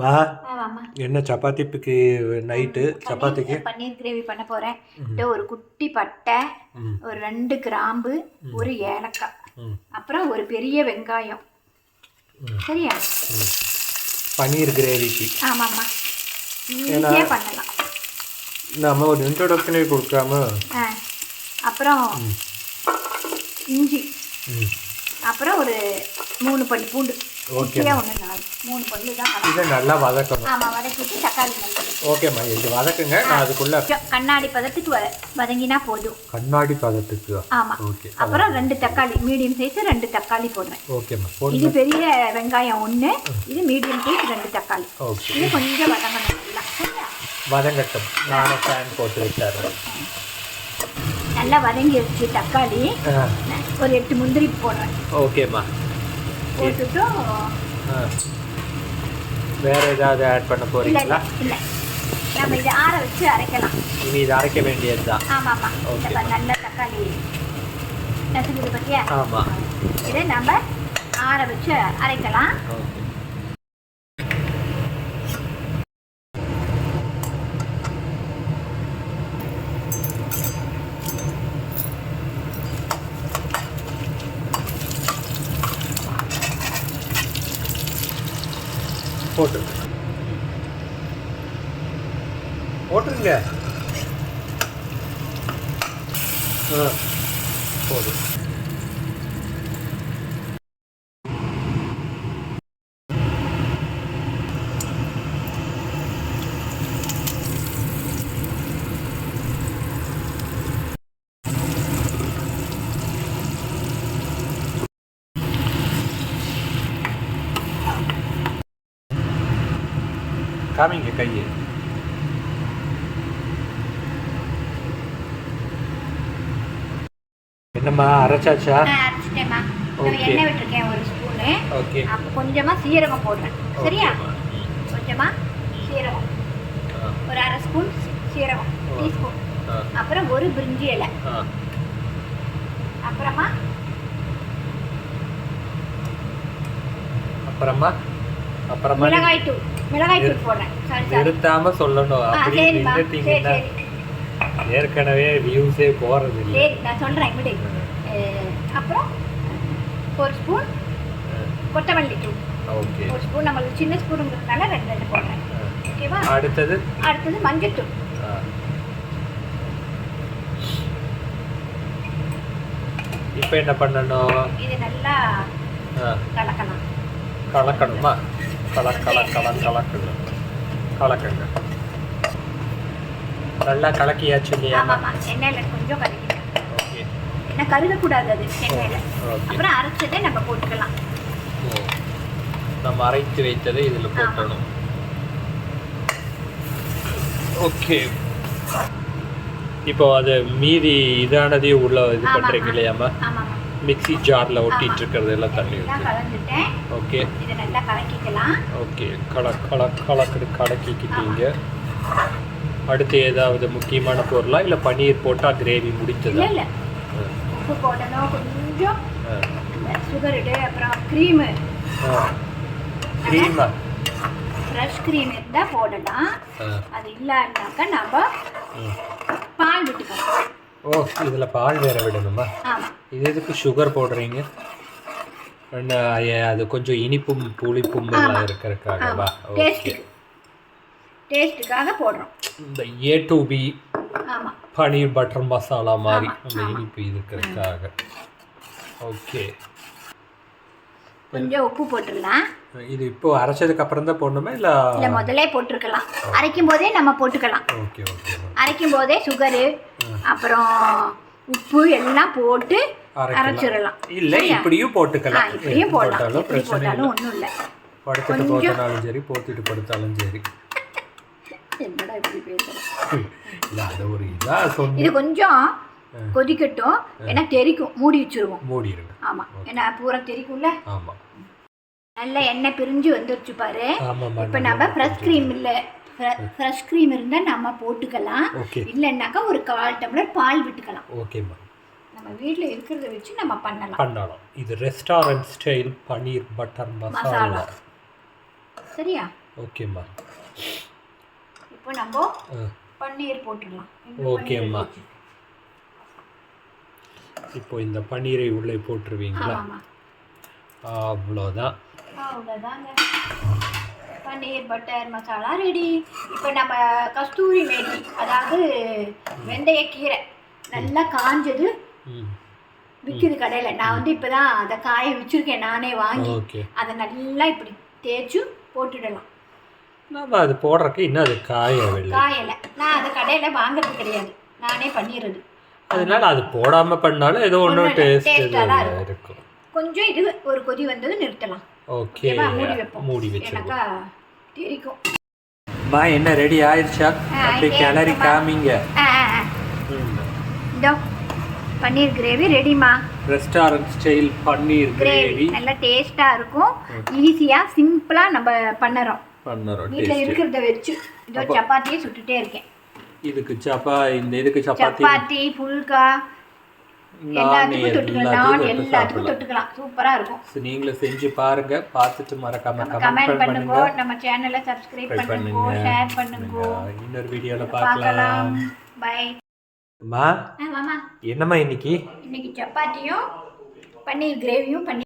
வா என்ன சப்பாத்திக்கு நைட்டு சப்பாத்திக்கு? பன்னீர் கிரேவி பண்ண போகிறேன் ஒரு குட்டி பட்டை ஒரு ரெண்டு கிராம்பு ஒரு ஏலக்காய். அப்புறம் ஒரு பெரிய வெங்காயம். சரியா? பன்னீர் கிரேவிக்கு. ஆமாம்மா. ஈஸியாக பண்ணலாம். நம்ம ஒரு இன்ட்ரோடக்ஷனே கொடுக்காம. அப்புறம் இஞ்சி. அப்புறம் ஒரு மூணு பல்லு பூண்டு. ஓகே மூணு பல்லு தான். இதை நல்லா வதக்கணும். ஆமாம் வதக்கிட்டு தக்காளி ஓகேம்மா இது வதக்குங்க. நான் அதுக்குள்ள கொஞ்சம் கண்ணாடி பதத்துக்கு வ வதங்கினா போதும். கண்ணாடி பதத்துக்கு. ஆமாம் ஓகே. அப்புறம் ரெண்டு தக்காளி மீடியம் சைஸ் ரெண்டு தக்காளி போடுறேன். ஓகேம்மா இது பெரிய வெங்காயம் ஒன்று இது மீடியம் சைஸ் ரெண்டு தக்காளி. ஓகே. இது கொஞ்சம் வதங்கணும். வதங்கட்டும். நானும் ஃபேன் போட்டு வச்சாரு நல்லா வதங்கிருச்சு தக்காளி ஆ. ஒரு எட்டு முந்திரி போடுறேன். ஓகேம்மா போட்டுட்டும் ஆ. வேற ஏதாவது ஆட் பண்ண போறீங்களா? இல்லை நம்ம இதை ஆற வச்சு அரைக்கலாம். இனி இது அரைக்க வேண்டியது தான் ஆமாம் ஆமாம். பாரு, நல்ல தக்காளி நசுக்குது பற்றியா ஆமாம் இதை நம்ம ஆற வச்சு அரைக்கலாம். ஓகே. ஹோட்டல் போட்டுருங்க. ஆ போதும் காமிங்க கையை என்னம்மா அரைச்சாச்சா. எண்ணெய் விட்டுருக்கேன் ஒரு ஸ்பூனு. ஓகே அப்போ கொஞ்சமாக சீரகம் போடுறேன். சரியா? கொஞ்சமாக சீரகம். ஒரு அரை ஸ்பூன் சீரகம். டீஸ்பூன். அப்புறம் ஒரு பிரிஞ்சி இலை. அப்புறமா? அப்புறமா? அப்புறமா மிளகாய் தூள் மிளகாய் தூள் போடுறேன். நிறுத்தாம சொல்லணும். அப்படி நின்றுட்டீங்கன்னா ஏற்கனவே வியூஸே போறது இல்லை. சரி நான் சொல்கிறேன் இப்படி அப்புறம் ஒரு ஸ்பூன் கொத்தமல்லி தூள். ஓகே. ஒரு ஸ்பூன் நம்மளுக்கு சின்ன ஸ்பூனுங்கிறதுனால ரெண்டு ரெண்டு போடுறேன். ஓகேவா? அடுத்தது? அடுத்தது மஞ்சள் தூள். இப்போ என்ன பண்ணணும்? இது நல்லா ஆ, கலக்கலாம். கலக்கணுமா? கல கல கல கலக்கணும் கலக்குங்க. நல்லா கலக்கியாச்சு இல்லையா? எண்ணெயில் கொஞ்சம் கலக்கிட்டேன். ஓகே. ஏன்னா கருகக்கூடாது அது எண்ணெயில் அப்புறம் அரைச்சதை நம்ம போட்டுக்கலாம். நம்ம அரைத்து வைத்ததை இதில் போட்டணும். ஓகே. இப்போ அது மீதி இதானதையும் உள்ள இது. பண்ணுறீங்க இல்லையாம்மா? ஆமாம்மா. மிக்ஸி ஜாரில் ஒட்டிட்டு. இருக்கிறது எல்லாம் தண்ணி ஓகே. ஓகே. கல கல கலக்கடு கலக்கிக்கிட்டீங்க. அடுத்து ஏதாவது முக்கியமான பொருளா இல்லை பன்னீர் போட்டால் கிரேவி முடித்ததா உப்பு போடணும். கொஞ்சம். சுகர் அப்புறம் க்ரீமு ஃப்ரெஷ் க்ரீம் இருந்தால் போடலாம். அது இல்லைன்னாக்கா நம்ம. பால் விட்டுக்கணும் ஓ இதில் பால் வேற விடணுமா? இது எதுக்கு சுகர் போடுறீங்க? அது கொஞ்சம் இனிப்பும் புளிப்பும் எல்லாம். இருக்கிறதுக்காகவா ஓகே டேஸ்ட்டுக்கு டேஸ்ட்டுக்காக போடுறோம். இந்த A to B paneer butter masala மாதிரி அந்த. இனிப்பு இருக்கிறதுக்காக. ஓகே கொஞ்சம் உப்பு போட்டுடலாம் இது இப்போ அரைச்சதுக்கு அப்புறம் தான் போடணுமா இல்லை? இல்லை முதல்ல போட்டிருக்கலாம். அரைக்கும் போதே நம்ம போட்டுக்கலாம். ஓகே ஓகே அரைக்கும் போதே சுகரு அப்புறம் உப்பு எல்லாம் போட்டு. அரைச்சிடலாம். இல்லை? இப்படியும் போட்டுக்கலாம். இப்படியும் போடலாம். போட்டாலும் ஒன்றும் இல்லை. படுத்துட்டு. போட்டாலும் சரி போத்திட்டு படுத்தாலும் சரி. என்னடா இப்படி பேசுகிறேன் இல்லை அது ஒரு இதாக இது கொஞ்சம் கொதிக்கட்டும். ஏன்னா தெறிக்கும் மூடி வச்சிருவோம். மூடிடுங்க ஆமாம் ஏன்னா பூரா தெறிக்கும்ல ஆமாம் நல்ல எண்ணெய் பிரிஞ்சு வந்துருச்சு பாரு. இப்போ நம்ம ஃப்ரெஷ் க்ரீம் இல்லை. ஃப்ரெஷ் க்ரீம் இருந்தால் நம்ம போட்டுக்கலாம். இல்லைன்னாக்கா ஒரு கால் டம்ளர் பால் விட்டுக்கலாம். ஓகேம்மா நம்ம வீட்டில் இருக்கிறத வச்சு நம்ம பண்ணலாம். பண்ணலாம். இது restaurant style paneer butter masala. சரியா? ஓகேம்மா இப்போ நம்ம பன்னீர் போட்டுடலாம். ஓகேம்மா. இப்போ இந்த பன்னீரை உள்ளே போட்டுருவீங்களா? அவ்வளோதான். அவ்வளோதாங்க. பன்னீர் பட்டர் மசாலா ரெடி இப்போ நம்ம கஸ்தூரி மேத்தி அதாவது வெந்தயக்கீரை நல்லா காஞ்சது ம். விற்கிது கடையில். நான் வந்து இப்போ தான் அதை காய வச்சுருக்கேன் நானே வாங்கி. அதை நல்லா இப்படி தேய்ச்சு போட்டுடலாம். நம்ம அது போடுறக்கு இன்னும் அது காயவில்லை. காயலை. நான் அதை கடையில் வாங்குறது கிடையாது. நானே பண்ணிடுறது. அதனால அது போடாம பண்ணாலும் ஏதோ இல்ல, டேஸ்ட் இருக்கும். கொஞ்சம் இது ஒரு கொதி வந்தது நிறுத்தலாம். ஓகே மூடி வைப்போம். மூடி வச்சிருக்கோம் எனக்கா தெரிக்கும். பா என்ன ரெடி ஆயிடுச்சா ஆயிட்டே கிளறி. காமிங்க. இதோ பன்னீர் கிரேவி ரெடிமா ரெஸ்டாரண்ட் ஸ்டைல் பன்னீர் கிரேவி நல்லா டேஸ்ட்டாக இருக்கும். ஈஸியாக சிம்பிளாக நம்ம பண்ணுறோம். பண்ணுறோம். வீட்டில் டேஸ்ட் இருக்கிறத வச்சு. இதோ சப்பாத்தியே சுட்டுட்டே இருக்கேன். இதுக்கு சப்பா இந்த இதுக்கு சப்பாத்தி. சப்பாத்தி புல்கா எல்லாத்துக்கும் தொட்டுக்கலாம் நான் எல்லாத்துக்கும் தொட்டு எல்லாத்துக்கும் சாப்பிடலாம் தொட்டுக்கலாம். சூப்பராக இருக்கும். So, நீங்களும் செஞ்சு பாருங்க. பார்த்துட்டு மறக்காம கமெண்ட் பண்ணுங்க. நம்ம சேனலை சப்ஸ்கிரைப் பண்ணுங்க. ஷேர் பண்ணுங்க. இன்னொரு வீடியோல பார்க்கலாம். பை அம்மா என்னம்மா இன்னைக்கு? இன்னைக்கு சப்பாத்தியும் பன்னீர் கிரேவியும் பண்ணி